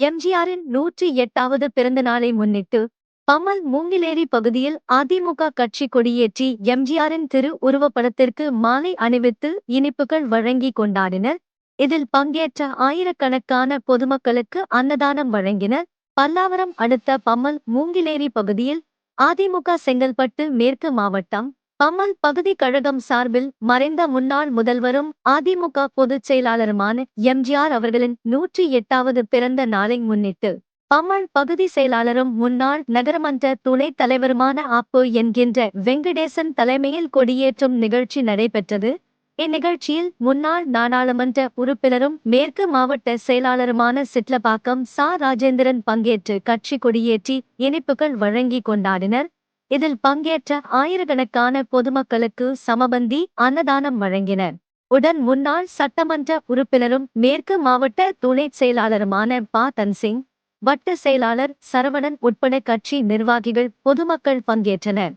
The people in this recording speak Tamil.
எம்ஜிஆரின் நூற்றி எட்டாவது பிறந்த நாளை முன்னிட்டு பம்மல் மூங்கிலேரி பகுதியில் அதிமுக கட்சி கொடியேற்றி எம்ஜிஆரின் திரு உருவப்படத்திற்கு மாலை அணிவித்து இனிப்புகள் வழங்கி கொண்டாடினர். இதில் பங்கேற்ற ஆயிரக்கணக்கான பொதுமக்களுக்கு அன்னதானம் வழங்கினர். பல்லாவரம் அடுத்த பம்மல் மூங்கிலேரி பகுதியில் அதிமுக செங்கல்பட்டு மேற்கு மாவட்டம் பம்மல் பகுதி கழகம் சார்பில் மறைந்த முன்னாள் முதல்வரும் அதிமுக பொதுச் செயலாளருமான எம்ஜிஆர் அவர்களின் நூற்றி எட்டாவது பிறந்த நாளை முன்னிட்டு பம்மல் பகுதி செயலாளரும் முன்னாள் நகரமன்ற துணைத் தலைவருமான ஆப்பு என்கின்ற வெங்கடேசன் தலைமையில் கொடியேற்றும் நிகழ்ச்சி நடைபெற்றது. இந்நிகழ்ச்சியில் முன்னாள் நாடாளுமன்ற உறுப்பினரும் மேற்கு மாவட்ட செயலாளருமான சிட்லபாக்கம் சா. ராஜேந்திரன் பங்கேற்று கட்சி கொடியேற்றி இனிப்புகள் வழங்கி கொண்டாடினர். இதில் பங்கேற்ற ஆயிரக்கணக்கான பொதுமக்களுக்கு சமபந்தி அன்னதானம் வழங்கினர். உடன் முன்னாள் சட்டமன்ற உறுப்பினரும் மேற்கு மாவட்ட துணை செயலாளருமான பா. தன்சிங் வட்ட செயலாளர் சரவணன் உட்பட கட்சி நிர்வாகிகள் பொதுமக்கள் பங்கேற்றனர்.